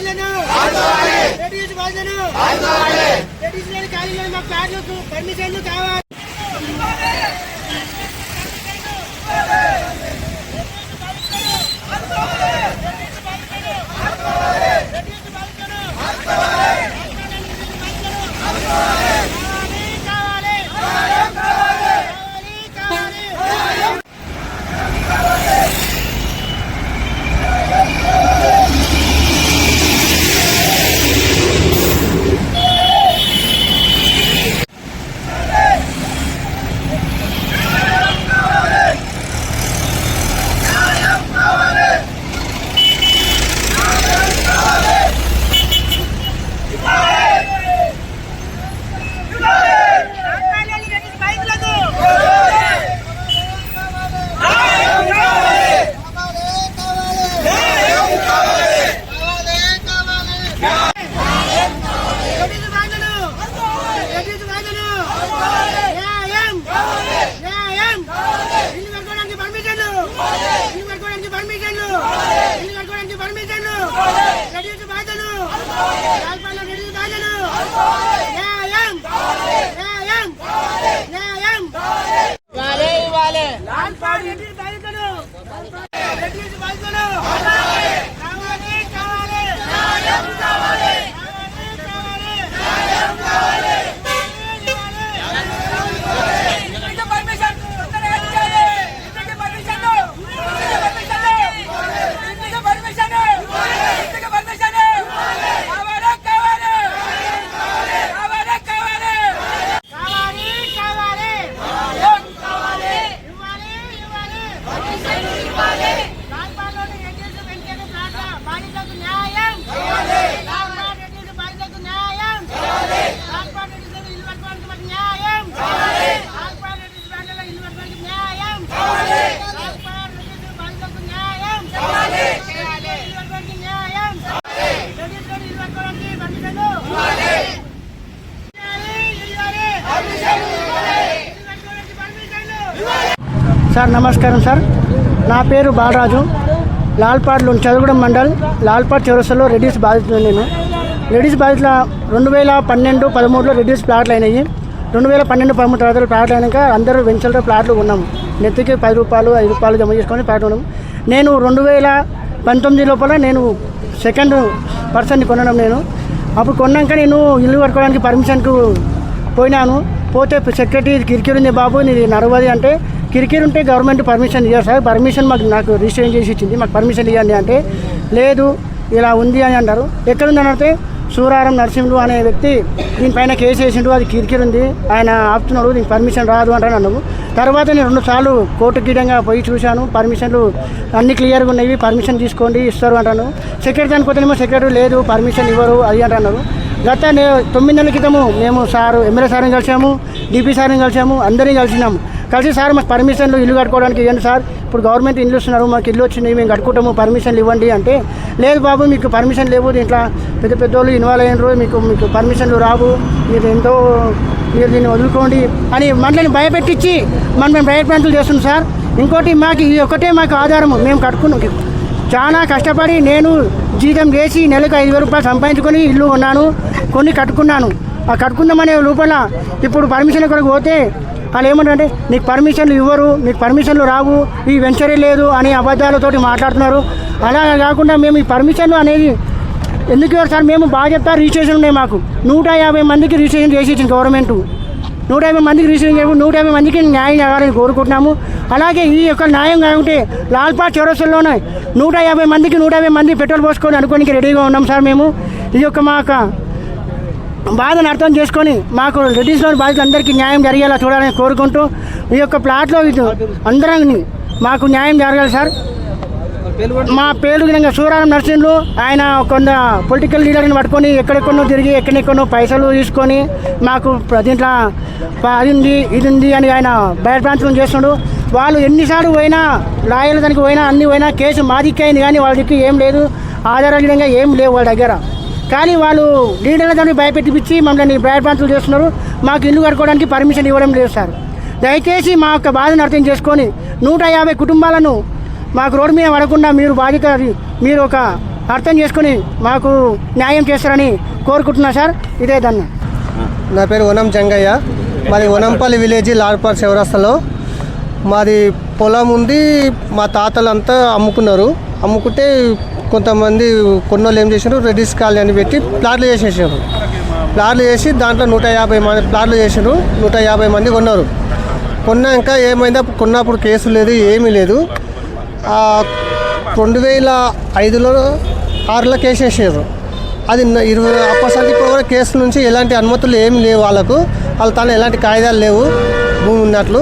బాధను. రెడ్యూస్ బాధను రెడ్యూస్ మా పర్మిషన్లు కావాలి. కావాలి కావాలి కావాలి ఇంటికి పర్మిషన్ తొందరగా ఇచ్చేయాలి. ఇంటికి పర్మిషన్ ఇంటికి పర్మిషన్ ఇంటికి పర్మిషన్ కావాలి కావాలి కావాలి కావాలి కావాలి కావాలి ఏం కావాలి ఇవ్వాలి ఇవ్వాలి రాజపాలలోని రెడ్డిస్ వెంకయ్య ప్లాట్ల బాధితులకు న్యాయం రాజపాల రెడ్డిస్ బాధితులకు న్యాయం రాజపాల రెడ్డిస్ ఇల్లు కట్టుకోవడానికి మాకు న్యాయం రాజపాల రెడ్డిస్ ప్లాట్లలో ఇల్లు కట్టుకోవడానికి న్యాయం రాజపాల రెడ్డిస్ బాధితులకు న్యాయం ఇల్లు కట్టుకోవడానికి న్యాయం రెడ్డిస్లో ఇల్లు కట్టుకోవడానికి పర్మిషన్లు ఇవ్వాలి ఇవ్వాలి ఇల్లు కట్టుకోవడానికి పర్మిషన్లు సార్ నమస్కారం సార్. నా పేరు బాలరాజు. లాల్పాడ్లో చదువుగూడెం మండల్ లాల్పాడ్ చౌరస్తలో రెడ్యూస్ బాధితులు నేను రెడ్యూస్ బాధితుల రెండు వేల పన్నెండు పదమూడులో రెడ్యూస్ ప్లాట్లు అయినాయి. రెండు వేల పన్నెండు పదమూడు తర్వాత ప్లాట్లు అయినాక అందరూ వెంచర్లో ప్లాట్లు ఉన్నాము నెత్తికి పది రూపాయలు ఐదు రూపాయలు జమ చేసుకొని ప్లాట్లు ఉన్నాము నేను రెండు వేల పంతొమ్మిది లోపల నేను సెకండ్ పర్సన్ని కొనడం నేను. అప్పుడు కొన్నాక నేను ఇల్లు కట్టుకోవడానికి పర్మిషన్కు పోయినాను. పోతే సెక్రటరీ కిరికీరు ఉంది బాబు నీది నడవది అంటే కిరికీరు ఉంటే గవర్నమెంట్ పర్మిషన్ ఇయ్యారు సార్. పర్మిషన్ మాకు నాకు రిజిస్ట్రేషన్ చేసి ఇచ్చింది. మాకు పర్మిషన్ ఇవ్వండి అంటే లేదు ఇలా ఉంది అని అంటారు ఎక్కడుంది అని అంటే సూరారం నరసింహుడు అనే వ్యక్తి దీనిపైన కేసు వేసిండు అది కిరికిరి ఉంది. ఆయన ఆపుతున్నాడు దీనికి పర్మిషన్ రాదు అంటాను అన్నావు తర్వాత నేను రెండు సార్లు కోర్టు గీడంగా పోయి చూశాను. పర్మిషన్లు అన్ని క్లియర్గా ఉన్నాయి పర్మిషన్ తీసుకోండి ఇస్తారు అంటాను. సెక్రటరీ అనుకోతేనేమో సెక్రటరీ లేదు పర్మిషన్ ఇవ్వరు అది అంటున్నారు గత నే తొమ్మిది నెలల క్రితము మేము సారు ఎమ్మెల్యే సార్ని కలిసాము డిపి సార్ని కలిసాము అందరినీ కలిసినాము. కలిసి సార్ మాకు పర్మిషన్లు ఇల్లు కట్టుకోవడానికి ఇవ్వండి సార్. ఇప్పుడు గవర్నమెంట్ ఇల్లు ఇస్తున్నారు మాకు ఇల్లు వచ్చింది మేము కట్టుకుంటాము పర్మిషన్లు ఇవ్వండి అంటే లేదు బాబు మీకు పర్మిషన్ లేవు దీంట్లో. పెద్ద పెద్ద వాళ్ళు ఇన్వాల్వ్ అయినరు మీకు మీకు పర్మిషన్లు రావు. మీరు ఎంతో మీరు దీన్ని వదులుకోండి అని మనల్ని భయపెట్టించి మనం మేము భయప్రాంతులు చేస్తున్నాం సార్. ఇంకోటి మాకు ఈ ఒకటే మాకు ఆధారము. మేము కట్టుకున్నాం. చాలా కష్టపడి నేను జీతం చేసి నెలకు ఐదు వేల రూపాయలు సంపాదించుకొని ఇల్లు ఉన్నాను కొన్ని కట్టుకున్నాను. ఆ కట్టుకుందామనే లోపల ఇప్పుడు పర్మిషన్ కొరకు పోతే వాళ్ళు ఏమంటారంటే నీకు పర్మిషన్లు ఇవ్వరు నీకు పర్మిషన్లు రావు ఈ వెంచరీ లేదు అని అబద్ధాలతోటి మాట్లాడుతున్నారు. అలా కాకుండా మేము ఈ పర్మిషన్లు అనేది ఎందుకు ఇవ్వరు సార్? మేము బాగా చెప్తారు రిజిస్ట్రేషన్ ఉన్నాయి మాకు. నూట యాభై మందికి రిజిస్ట్రేషన్ చేసి ఇచ్చింది గవర్నమెంట్. నూట యాభై మందికి రిజిస్ట్రేషన్ చేయము నూట యాభై మందికి న్యాయం జరగాలని కోరుకుంటున్నాము. అలాగే ఈ యొక్క న్యాయం కాకుంటే లాల్పాట్ చౌరస్సులోనే నూట యాభై మందికి నూట యాభై మంది పెట్రోల్ పోసుకొని అనుకోనికి రెడీగా ఉన్నాం సార్ మేము. ఈ యొక్క మా యొక్క బాధను అర్థం చేసుకొని మాకు రెడ్డిస్లోని బాధితులందరికీ న్యాయం జరిగేలా చూడాలని కోరుకుంటూ ఈ యొక్క ప్లాట్లో ఇది అందరం మాకు న్యాయం జరగాలి సార్. మా పేరు విధంగా సూరారం నర్సింహులు ఆయన కొంత పొలిటికల్ లీడర్ని పట్టుకొని ఎక్కడెక్కడో తిరిగి ఎక్కడెక్కడో పైసలు తీసుకొని మాకు దీంట్లో అది ఉంది ఇది ఉంది అని ఆయన భయప్రాంతం చేస్తున్నాడు. వాళ్ళు ఎన్నిసార్లు పోయినా లాయర్ల దానికి పోయినా అన్ని పోయినా కేసు మాదిక్కైంది అయింది కానీ వాళ్ళ దగ్గర ఏం లేదు. ఆధారాల విధంగా ఏం లేవు వాళ్ళ దగ్గర. కానీ వాళ్ళు లీడర్ల దాన్ని భయపెట్టిపించి మమ్మల్ని భయప్రాంతులు చేస్తున్నారు. మాకు ఇల్లు కట్టుకోవడానికి పర్మిషన్ ఇవ్వడం లేదు సార్. దయచేసి మా యొక్క బాధను అర్థం చేసుకొని నూట యాభై కుటుంబాలను మాకు రోడ్డు మీద పడకుండా మీరు బాధ్యత మీరు ఒక అర్థం చేసుకుని మాకు న్యాయం చేస్తారని కోరుకుంటున్నా సార్. ఇదే దాన్ని నా పేరు వనం జంగయ్య. మాది వనంపల్లి విలేజ్ లాడ్పార్ శివరాస్తలో మాది పొలం ఉంది మా తాతలంతా అమ్ముకున్నారు. అమ్ముకుంటే కొంతమంది కొన్నోళ్ళు ఏం చేశారు రెడ్డిస్ కాలనీ అని పెట్టి ప్లాట్లు చేసేసారు ప్లాట్లు చేసి దాంట్లో నూట యాభై మంది ప్లాట్లు చేసారు నూట యాభై మంది కొన్నారు. కొన్నాక ఏమైందా కొన్నప్పుడు కేసు లేదు ఏమీ లేదు. రెండు వేల ఐదులో ఆరులో కేసు వేసారు అది ఇరవై అప్పటి ఇప్పుడు కూడా కేసు నుంచి ఎలాంటి అనుమతులు ఏమి లేవు వాళ్ళకు. వాళ్ళ తన ఎలాంటి కాయిదాలు లేవు భూమి ఉన్నట్లు.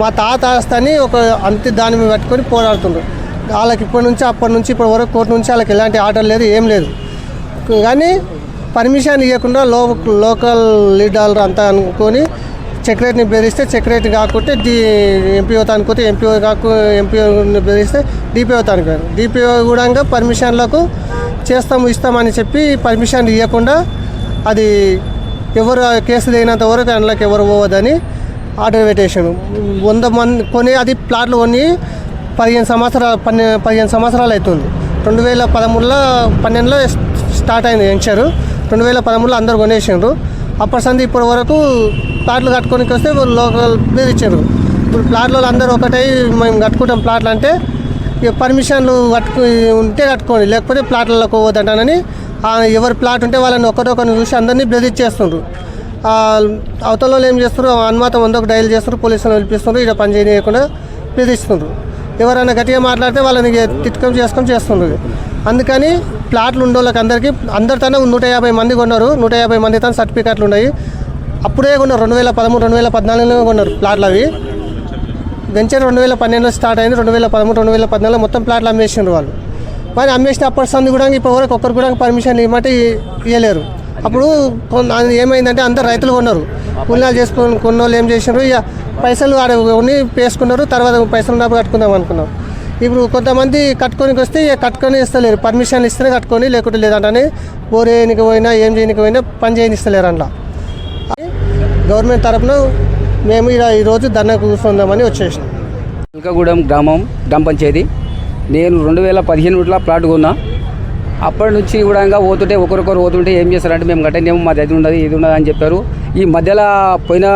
మా తాత ఆస్తని ఒక అంతి దాని మీద పట్టుకొని పోరాడుతుండ్రు. వాళ్ళకి ఇప్పటి నుంచి అప్పటి నుంచి ఇప్పటి వరకు కోర్టు నుంచి వాళ్ళకి ఎలాంటి ఆర్డర్ లేదు ఏం లేదు. కానీ పర్మిషన్ ఇవ్వకుండా లో లోకల్ లీడర్ అంతా అనుకొని సెక్రటరీని బెదిరిస్తే సెక్రటరీ కాకుంటే డి ఎంపీఓ అనుకుంటే ఎంపీఓ కాకు ఎంపీఓని బెదిరిస్తే డిపిఓ అనుకో డిపిఓ కూడా పర్మిషన్లకు చేస్తాము ఇస్తామని చెప్పి పర్మిషన్ ఇవ్వకుండా అది ఎవరు కేసు తగినంత వరకు అందులోకి ఎవరు పోవద్దని ఆర్డర్ పెట్టేసాను వంద మంది కొని అది ప్లాట్లు కొని పదిహేను సంవత్సరాలు పన్నె పదిహేను సంవత్సరాలు అవుతుంది రెండు వేల పదమూడులో పన్నెండులో స్టార్ట్ అయింది వెంచరు రెండు వేల పదమూడులో అందరు కొనేసిండ్రు. అప్పటి సంది ఇప్పటి వరకు ప్లాట్లు కట్టుకోనికి వస్తే లోకల్ మీద ఇచ్చారు ఇప్పుడు ప్లాట్లు అందరూ ఒకటై మేము కట్టుకుంటాం ప్లాట్లు అంటే ఇక పర్మిషన్లు కట్టుకు ఉంటే కట్టుకోండి లేకపోతే ప్లాట్లకు పోవద్దంటానని ఎవరి ప్లాట్ ఉంటే వాళ్ళని ఒకరొకరిని చూసి అందరినీ బెదిరిచ్చేస్తుండ్రు చేస్తుండ్రు అవతల వాళ్ళు ఏం చేస్తున్నారు అనుమాతం ఒక డైల్ చేస్తారు పోలీసులు పిలిపిస్తున్నారు ఇక్కడ పని చేయకుండా బెదిరిస్తున్నారు ఎవరైనా గట్టిగా మాట్లాడితే వాళ్ళని తిట్టుకొని చేసుకొని చేస్తుంది అందుకని ప్లాట్లు ఉండే వాళ్ళకి అందరికీ అందరితోనే నూట యాభై మంది కొన్నారు నూట యాభై మంది తన సర్టిఫికెట్లు ఉన్నాయి. అప్పుడే కొన్నారు రెండు వేల పదమూడు రెండు వేల పద్నాలుగులో కొన్నారు ప్లాట్లు అవి. వెంచర్ రెండు వేల పన్నెండులో స్టార్ట్ అయింది రెండు వేల పదమూడు రెండు వేల పద్నాలుగులో మొత్తం ప్లాట్లు అమ్మేసిండ్రు వాళ్ళు. మరి అమ్మేసిన అప్పటి సంది కూడా ఇప్పటివరకు ఒక్కరు కూడా పర్మిషన్ ఇవ్వమంటే ఇవ్వలేరు అప్పుడు ఏమైందంటే అందరు రైతులు కొన్నారు. పుణ్యాలు చేసుకొని కొన్న వాళ్ళు ఏం చేసినారు ఇక పైసలు ఆడ కొన్ని పేసుకున్నారు తర్వాత పైసలు ఉన్నప్పుడు కట్టుకుందాం అనుకున్నాం. ఇప్పుడు కొంతమంది కట్టుకొని వస్తే ఇక కట్టుకొని ఇస్తలేరు. పర్మిషన్ ఇస్తేనే కట్టుకొని లేకుంటే లేదంటే బోర్ వేయనికి పోయినా ఏం చేయనికి పోయినా పని చేయనిస్తలేరు అందులో గవర్నమెంట్ తరఫున మేము ఇలా ఈరోజు ధర్నా కూర్చుందామని వచ్చేసినాం. ఇంకగూడెం గ్రామం గ్రామ పంచాయతీ. నేను రెండు వేల పదిహేనులో ప్లాట్ కొన్నా. అప్పటి నుంచి కూడా ఇంకా పోతుంటే ఒకరికొకరు పోతుంటే ఏం చేస్తారంటే మేము కట్టనేమో మాది అది ఉండదు ఇది ఉండదు అని చెప్పారు. ఈ మధ్యలో పోయిన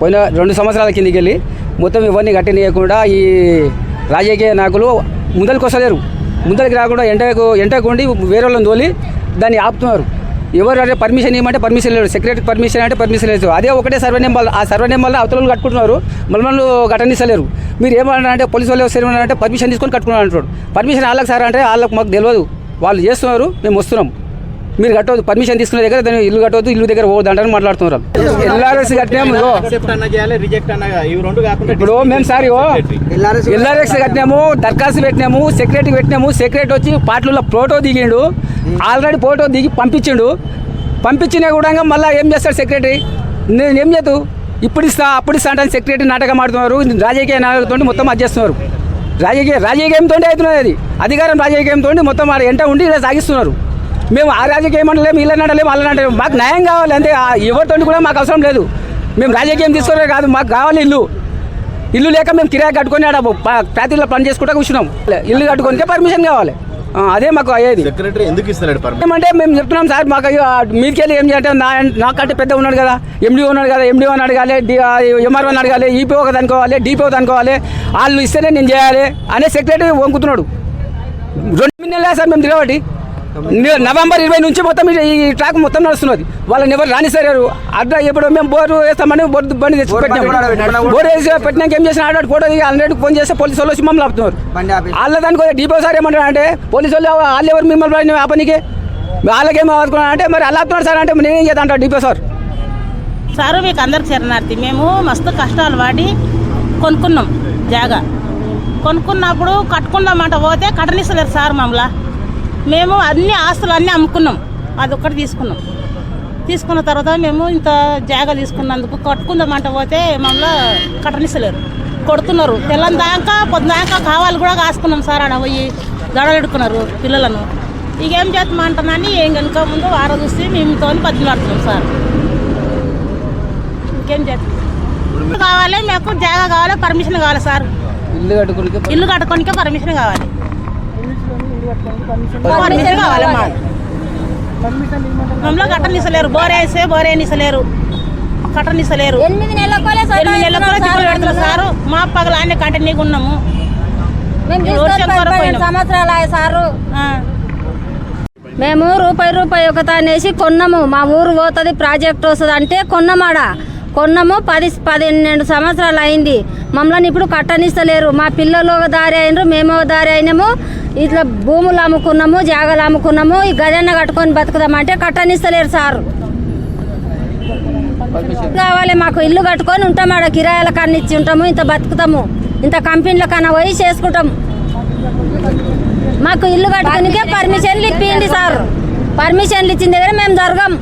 పోయిన రెండు సంవత్సరాల కిందకి వెళ్ళి మొత్తం ఇవన్నీ గట్టనీయకుండా ఈ రాజకీయ నాయకులు ముందరికి వస్తలేరు. ముందరికి రాకుండా ఎంటకు ఎంటకు ఉండి వేరే వాళ్ళని తోలి దాన్ని ఆపుతున్నారు. ఎవరు అంటే పర్మిషన్ ఇవ్వమంటే పర్మిషన్ లేదు. సెక్రటరీ పర్మిషన్ అంటే పర్మిషన్ లేదు. అదే ఒకటే సర్వే నెంబర్ ఆ సర్వే నెంబర్లో అవతల వాళ్ళు కట్టుకుంటున్నారు. మళ్ళీ వాళ్ళు కట్టనిస్తలేరు. మీరు ఏమన్నా అంటే పోలీసు వాళ్ళు వస్తారు అంటే పర్మిషన్ తీసుకొని కట్టుకున్నారు అంటారు పర్మిషన్ వాళ్ళకి సార్ అంటే వాళ్ళకి మాకు తెలియదు. వాళ్ళు చేస్తున్నారు మేము వస్తున్నాం. మీరు కట్టవద్దు పర్మిషన్ తీసుకునే దగ్గర దాన్ని ఇల్లు కట్టవద్దు ఇల్లు దగ్గర పోవద్దు అంటారని మాట్లాడుతున్నారు. ఎల్ఆర్ఎస్ కట్టినాము ఇప్పుడు మేము సార్ ఇగో ఎల్ఆర్ఎక్స్ కట్టినాము దరఖాస్తు పెట్టినాము సెక్రటరీ పెట్టినాము సెక్రటరీ వచ్చి పాటలలో ఫోటో దిగిండు. ఆల్రెడీ ఫోటో దిగి పంపించిండు. పంపించినా కూడా మళ్ళీ ఏం చేస్తాడు సెక్రటరీ? నేను ఏం చేతు ఇప్పుడు ఇస్తా అప్పుడు ఇస్తా అంటే సెక్రటరీ నాటకం ఆడుతున్నారు రాజకీయ నాయకులతో మొత్తం అది చేస్తున్నారు. రాజకీయ రాజకీయంతో అవుతున్నది అది. అధికారం రాజకీయంతో మొత్తం ఆడ ఎంట ఉండి ఇలా సాగిస్తున్నారు. మేము ఆ రాజకీయం అంటలేము వీళ్ళని అంటలేము వాళ్ళని అంటలేము. మాకు న్యాయం కావాలి అంతే ఎవరితో కూడా మాకు అవసరం లేదు. మేము రాజకీయం తీసుకోవడం కాదు మాకు కావాలి ఇల్లు. ఇల్లు లేక మేము కిరాయి కట్టుకొని ఆడ ఫ్యాక్టరీలో పని చేసుకుంటా కూర్చున్నాం. ఇల్లు కట్టుకోనికే పర్మిషన్ కావాలి. అదే మాకు అయ్యేది. సెక్రటరీ ఎందుకు ఇస్తలేడు ఏమంటే మేము చెప్తున్నాం సార్ మాకు వెళ్ళి ఏం చేయాలంటే నా నాకంటే పెద్ద ఉన్నాడు కదా ఎండి ఉన్నాడు కదా ఎండి అని అడగాలి ఎంఆర్ఓ అని అడగాలి ఈపీఓ అనుకోవాలి డిపిఓ అనుకోవాలి వాళ్ళు ఇస్తేనే నేను చేయాలి అనే సెక్రటరీ వంకుతున్నాడు. రెండు నెలలే సార్ మేము తిరగబట్టి. నవంబర్ ఇరవై నుంచి మొత్తం ఈ- ట్రాక్ మొత్తం నడుస్తున్నది. వాళ్ళని ఎవరు రానిస్తారు అడ్డా ఎప్పుడు మేము బోరు వేస్తామని బోర్డు బండి తెచ్చి పెట్టినాం. బోర్డు వేసి పెట్టినాక ఏం చేసిన ఆడ ఫోటో దిగి ఆల్రెడీ ఫోన్ చేస్తే పోలీసు వాళ్ళు వచ్చి మమ్మల్ని ఆపుతున్నారు. వాళ్ళ దానికి డీపో సార్ ఏమంటారు అంటే పోలీసు వాళ్ళు వాళ్ళు ఎవరు మిమ్మల్ని ఆ పనికి వాళ్ళకేమో ఆదుకున్నారు అంటే మరి అలా ఆపుతున్నారు సార్ అంటే నేనేం చేద్దాం అంటారు డీపో సార్. సారు మీకు అందరికి శరణార్థి. మేము మస్తు కష్టాలు పడి కొనుక్కున్నాం జాగా. కొనుక్కున్నప్పుడు కట్టుకుందామంట పోతే కట్టనిస్తలేరు సార్ మమ్మల్ని. మేము అన్ని ఆస్తులు అన్నీ అమ్ముకున్నాం. అది ఒక్కటి తీసుకున్నాం. తీసుకున్న తర్వాత మేము ఇంత జాగా తీసుకున్నందుకు కట్టుకుందామంట పోతే మమ్మల్ని కట్టనిస్తలేరు. కొడుతున్నారు. తెల్లని దాకా పొద్దుదాకా కావాలి కూడా కాసుకున్నాం సార్ ఆడ పోయి గడవెడుకున్నారు పిల్లలను. ఇక ఏం చేస్తామంటానని ఏం కనుక ముందు వార చూసి మేముతో పద్దులాడుతున్నాం సార్. ఇంకేం చేస్తాం కావాలి మాకు జాగా కావాలి పర్మిషన్ కావాలి సార్. ఇల్లు కట్టుకుని ఇల్లు కట్టుకోనికే పర్మిషన్ కావాలి. పర్మిషన్ కావాలి. మాకు. మమ్మల్ని కట్టనిస్తలేరు బోరేస్తే బోరేనిస్తలేరు కట్టనిస్తలేరు ఎనిమిది నెలల సారు. మా పగల అన్ని కంటిన్యూగా ఉన్నాము? సంవత్సరాలు సారు. మేము రూపాయి రూపాయి ఒక అనేసి కొన్నాము. మా ఊరు పోతుంది ప్రాజెక్ట్ వస్తుంది అంటే కొన్నామాడ. కొన్నాము పది పదిహేను సంవత్సరాలు అయింది. మమ్మల్ని ఇప్పుడు కట్టనిస్తలేరు. మా పిల్లలు ఒక దారి అయినరు మేము ఒక దారి అయినాము. ఇట్లా భూములు అమ్ముకున్నాము జాగాలు అమ్ముకున్నాము. ఈ గదన్న కట్టుకొని బతుకుదామంటే కట్టనిస్తలేరు సారు. కావాలి మాకు ఇల్లు కట్టుకొని ఉంటాం ఆడ కిరాయిల కన్నా ఇచ్చి ఉంటాము ఇంత బతుకుతాము. ఇంత కంపెనీల కన్నా పోయి చేసుకుంటాం. మాకు ఇల్లు కట్టుకునికే పర్మిషన్లు ఇప్పింది సార్. పర్మిషన్లు ఇచ్చిన దగ్గర మేము జరగం.